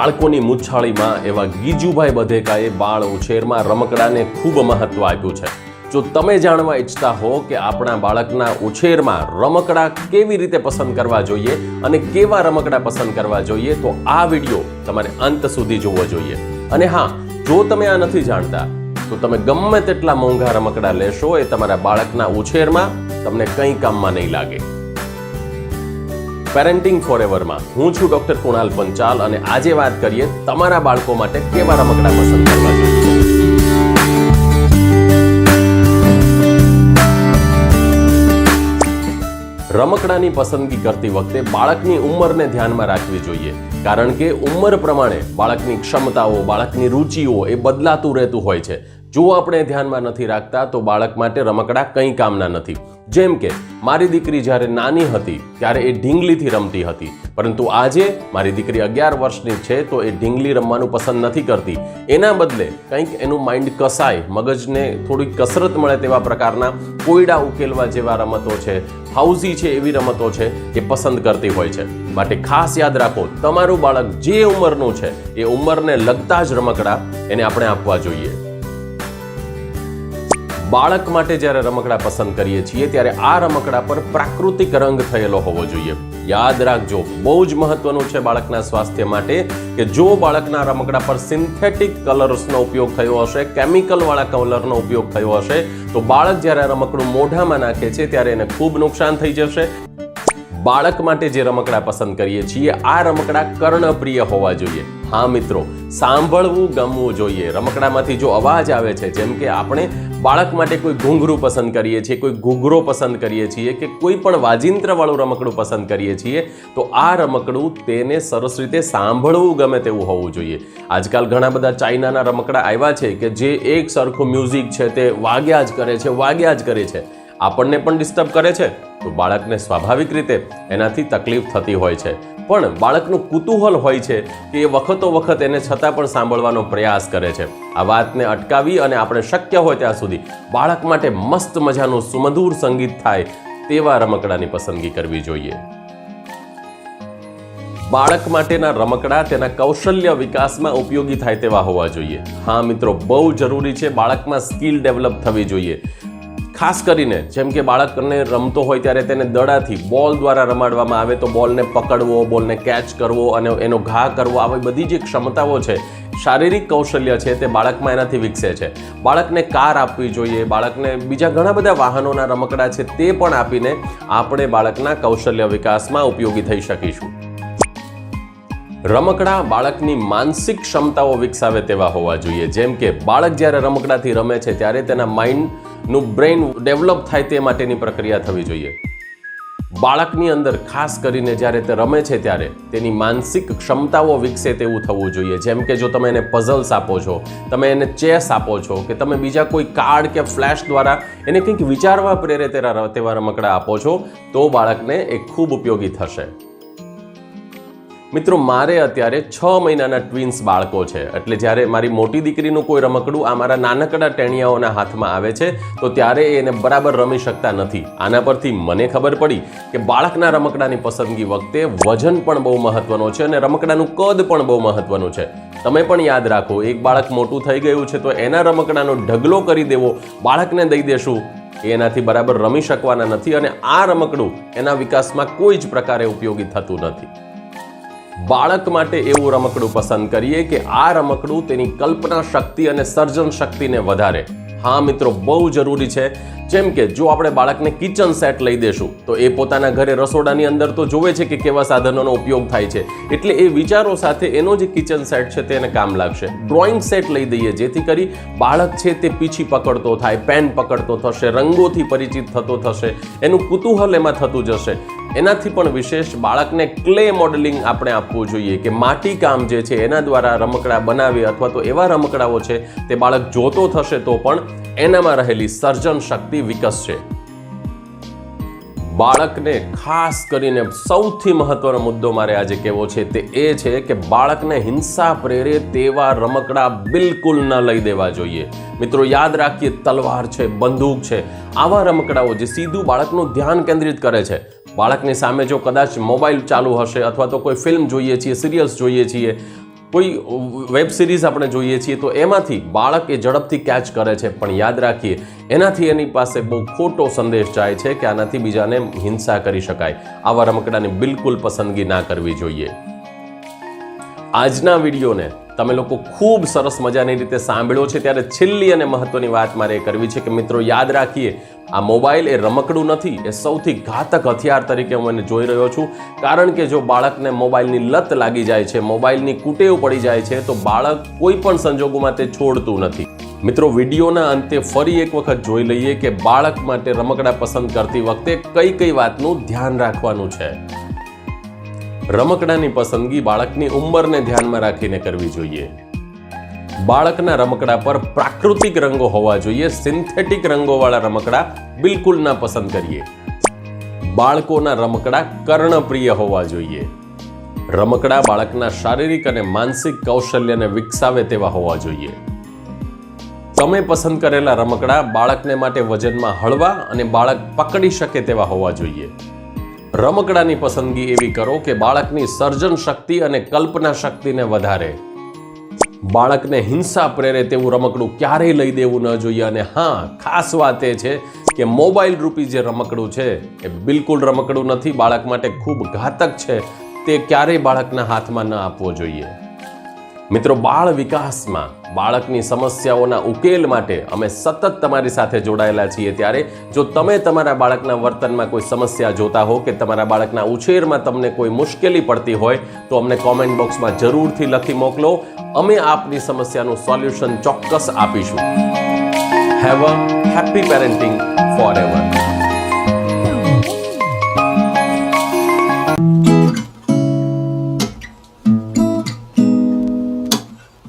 બાળકોની મૂછાળીમાં એવા ગીજુભાઈ બધેકાએ બાળ ઉછેરમાં રમકડાને ખૂબ મહત્વ આપ્યું છે. જો તમે જાણવા ઈચ્છતા હો કે આપણા બાળકના ઉછેરમાં રમકડા કેવી રીતે પસંદ કરવા જોઈએ અને કેવા રમકડા પસંદ કરવા જોઈએ, તો આ વીડિયો તમારે અંત સુધી જોવો જોઈએ. અને હા, જો તમે આ નથી જાણતા, તો તમે ગમે તેટલા મોંઘા રમકડા લેશો એ તમારા બાળકના ઉછેરમાં તમને કંઈ કામમાં નહીં લાગે. પેરેન્ટિંગ ફોરએવરમાં હું છું ડોક્ટર કુણાલ પંચાલ અને આજે વાત કરીએ તમારા બાળકો માટે કેવા રમકડા પસંદ કરવા રમકડાની પસંદગી કરતી વખતે બાળકની ઉંમરને ધ્યાનમાં રાખવી જોઈએ. કારણ કે ઉંમર પ્રમાણે બાળકની ક્ષમતાઓ, બાળકની રુચિઓ એ બદલાતું રહેતું હોય છે. જો આપણે ધ્યાનમાં નથી રાખતા, તો બાળક માટે રમકડા કંઈ કામના નથી. જેમ કે, મારી દીકરી જ્યારે નાની હતી, ત્યારે એ ઢીંગલીથી રમતી હતી. પરંતુ આજે મારી દીકરી અગિયાર વર્ષની છે, તો એ ઢીંગલી રમવાનું પસંદ નથી કરતી. એના બદલે કંઈક એનું માઇન્ડ કસાય, મગજને થોડીક કસરત મળે તેવા પ્રકારના કોયડા ઉકેલવા જેવા રમતો છે હાઉસી છે એવી રમતો છે, એ પસંદ કરતી હોય છે. માટે ખાસ યાદ રાખો, તમારું બાળક જે ઉંમરનું છે, એ ઉંમરને લગતા જ રમકડા એને આપણે આપવા જોઈએ. બાળક માટે જ્યારે રમકડા પસંદ કરીએ છીએ, ત્યારે આ રમકડા પર પ્રાકૃતિક રંગ થયેલો હોવો જોઈએ. યાદ રાખજો, બહુ જ મહત્વનું છે બાળકના સ્વાસ્થ્ય માટે કે જો બાળકના રમકડા પર સિન્થેટિક કલર્સનો ઉપયોગ થયો હશે કેમિકલવાળા કલરનો ઉપયોગ થયો હશે, તો બાળક જ્યારે રમકડું મોઢામાં નાખે છે, ત્યારે એને ખૂબ નુકસાન થઈ જશે. બાળક માટે જે રમકડા પસંદ કરીએ છીએ, આ રમકડા કર્ણપ્રિય હોવા જોઈએ. હા મિત્રો, સાંભળવું ગમવું જોઈએ. રમકડામાંથી જો અવાજ આવે છે, જેમ કે આપણે બાળક માટે કોઈ ઘૂંઘરું પસંદ કરીએ છીએ, કોઈ ઘૂંઘરો પસંદ કરીએ છીએ કે કોઈ પણ વાજિંત્રવાળું રમકડું પસંદ કરીએ છીએ, તો આ રમકડું તેને સરસ રીતે સાંભળવું ગમે તેવું હોવું જોઈએ. આજકાલ ઘણા બધા ચાઇનાના રમકડા આવ્યા છે કે જે એક સરખું મ્યુઝિક છે તે વાગ્યા જ કરે છે, વાગ્યા જ કરે છે. આપણને પણ ડિસ્ટર્બ કરે છે? તો બાળકને સ્વાભાવિક રીતે એનાથી તકલીફ થતી હોય છે. પણ બાળકનું કુતૂહલ હોય છે કે એ વખતો વખત એને છતાં પણ સાંભળવાનો પ્રયાસ કરે છે. આ વાતને અટકાવી અને આપણે શક્ય હોય ત્યાં સુધી બાળક માટે મસ્ત મજાનું સુમધુર સંગીત થાય તેવા રમકડાની પસંદગી કરવી જોઈએ. બાળક માટેના રમકડા તેના કૌશલ્ય વિકાસમાં ઉપયોગી થાય તેવા હોવા જોઈએ. હા મિત્રો, બહુ જરૂરી છે બાળકમાં સ્કિલ ડેવલપ થવી જોઈએ. ખાસ કરીને જેમ કે બાળકને રમતો હોય ત્યારે તેને દડાથી બોલ દ્વારા રમાડવામાં આવે તો બોલને પકડવો, બોલને કેચ કરવો અને એનો ઘા કરવો, આવી બધી જે ક્ષમતાઓ છે, શારીરિક કૌશલ્ય છે તે બાળકમાં એનાથી વિકસે છે. બાળકને કાર આપવી જોઈએ, બાળકને બીજા ઘણા બધા વાહનોના રમકડા છે તે પણ આપીને આપણે બાળકના કૌશલ્ય વિકાસમાં ઉપયોગી થઈ શકીશું. રમકડા બાળકની માનસિક ક્ષમતાઓ વિકસાવે તેવા હોવા જોઈએ. જેમ કે બાળક જ્યારે રમકડાથી રમે છે ત્યારે તેના માઇન્ડનું બ્રેઇન ડેવલપ થાય તે માટેની પ્રક્રિયા થવી જોઈએ. બાળકની અંદર ખાસ કરીને જ્યારે તે રમે છે ત્યારે તેની માનસિક ક્ષમતાઓ વિકસે તેવું થવું જોઈએ. જેમ કે જો તમે એને પઝલ્સ આપો છો, તમે એને ચેસ આપો છો, કે તમે બીજા કોઈ કાર્ડ કે ફ્લેશ દ્વારા એને કંઈક વિચારવા પ્રેરે તેવા રમકડા આપો છો, તો બાળકને એ ખૂબ ઉપયોગી થશે. મિત્રો, મારે અત્યારે છ મહિનાના ટ્વિન્સ બાળકો છે. એટલે જ્યારે મારી મોટી દીકરીનું કોઈ રમકડું આ મારા નાનકડા ટેણિયાઓના હાથમાં આવે છે, તો ત્યારે એને બરાબર રમી શકતા નથી. આના પરથી મને ખબર પડી કે બાળકના રમકડાની પસંદગી વખતે વજન પણ બહુ મહત્વનો છે અને રમકડાનું કદ પણ બહુ મહત્વનું છે. તમે પણ યાદ રાખો, એક બાળક મોટું થઈ ગયું છે, તો એના રમકડાનો ઢગલો કરી દેવો, બાળકને દઈ દેશું. એનાથી બરાબર રમી શકવાના નથી અને આ રમકડું એના વિકાસમાં કોઈ જ પ્રકારે ઉપયોગી થતું નથી. બાળક માટે એવું રમકડું પસંદ કરીએ કે આ રમકડું તેની કલ્પના શક્તિ અને સર્જન શક્તિને વધારે. હા મિત્રો, બહુ જરૂરી છે. જેમ કે જો આપણે બાળકને કિચન સેટ લઈ દેશું, તો એ પોતાના ઘરે રસોડાની અંદર તો જોવે છે કે કેવા સાધનોનો ઉપયોગ થાય છે. એટલે એ વિચારો સાથે એનો જે કિચન સેટ છે તેને કામ લાગશે. ડ્રોઈંગ સેટ લઈ દઈએ, જેથી કરી બાળક છે તે પીછી પકડતો થાય પેન પકડતો થશે, રંગોથી પરિચિત થતો થશે, એનું કુતૂહલ એમાં થતું જશે. એનાથી પણ વિશેષ બાળકને ક્લે મોડેલિંગ આપણે આપવું જોઈએ કે માટી કામ જે છે એના દ્વારા રમકડા બનાવી અથવા તો એવા રમકડાઓ છે તે બાળક જોતો થશે તો પણ એનામાં રહેલી સર્જન શક્તિ વિકસશે બાળકને ખાસ કરીને સૌથી મહત્વનો મુદ્દો મારે આજે કહેવો છે તે એ છે કે બાળકને હિંસા પ્રેરે તેવા રમકડા બિલકુલ ન લઈ દેવા જોઈએ. મિત્રો, યાદ રાખીએ, તલવાર છે, બંદૂક છે, આવા રમકડાઓ જે સીધું બાળકનું ધ્યાન કેન્દ્રિત કરે છે. બાળકની સામે જો કદાચ મોબાઈલ ચાલુ હશે અથવા તો કોઈ ફિલ્મ જોઈએ છીએ, સિરિયલ્સ જોઈએ છીએ કોઈ વેબ સિરીઝ આપણે જોઈએ છીએ તો એમાંથી બાળક એ ઝડપથી કેચ કરે છે. પણ યાદ રાખીએ, એનાથી એની પાસે બહુ ખોટો સંદેશ જાય છે કે આનાથી બીજાને હિંસા કરી શકાય. આવા રમકડાની બિલકુલ પસંદગી ના કરવી જોઈએ. આજના વિડીયોને તમે લોકો ખૂબ સરસ મજાની રીતે સાંભળ્યો છે. ત્યારે છેલ્લી અને મહત્વની વાત મારે એ કરવી છે કે મિત્રો યાદ રાખીએ, આ મોબાઈલ એ રમકડું નથી, એ સૌથી ઘાતક હથિયાર તરીકે હું એને જોઈ રહ્યો છું. કારણ કે જો બાળકને મોબાઈલની લત લાગી જાય છે, મોબાઈલની કુટેવ પડી જાય છે, તો બાળક કોઈ પણ સંજોગોમાં તે છોડતું નથી. મિત્રો વિડીયોના અંતે ફરી એક વખત જોઈ લઈએ કે બાળક માટે રમકડા પસંદ કરતી વખતે કઈ કઈ વાતનું ધ્યાન રાખવાનું છે. રમકડાની પસંદગી બાળકની ઉંમરને ધ્યાનમાં રાખીને કરવી જોઈએ. બાળકના રમકડા પર પ્રાકૃતિક રંગો હોવા જોઈએ. સિન્થેટિક રંગોવાળા રમકડા બિલકુલ ના પસંદ કરીએ. બાળકોના રમકડા કર્ણપ્રિય હોવા જોઈએ. રમકડા બાળકના શારીરિક અને માનસિક કૌશલ્યને વિકસાવે તેવા હોવા જોઈએ. તમે પસંદ કરેલા રમકડા બાળકને માટે વજનમાં હળવા અને બાળક પકડી શકે તેવા હોવા જોઈએ. રમકડાની પસંદગી એવી કરો કે બાળકની સર્જન શક્તિ અને કલ્પના શક્તિને વધારે. બાળકને હિંસા પ્રેરે તેવું રમકડું ક્યારેય લઈ દેવું ન જોઈએ અને હા, ખાસ વાત એ છે કે મોબાઈલ રૂપી જે રમકડું છે, એ બિલકુલ રમકડું નથી, બાળક માટે ખૂબ ઘાતક છે, તે ક્યારેય બાળકના હાથમાં ન આપવો જોઈએ. મિત્રો, બાળ વિકાસમાં બાળકની સમસ્યાઓના ઉકેલ માટે અમે સતત તમારી સાથે જોડાયેલા છીએ. ત્યારે જો તમે તમારા બાળકના વર્તનમાં કોઈ સમસ્યા જોતા હો કે તમારા બાળકના ઉછેરમાં તમને કોઈ મુશ્કેલી પડતી હોય, તો અમને કોમેન્ટ બોક્સમાં જરૂરથી લખી મોકલો. અમે આપની સમસ્યાનું સોલ્યુશન ચોક્કસ આપીશું. Have a happy parenting forever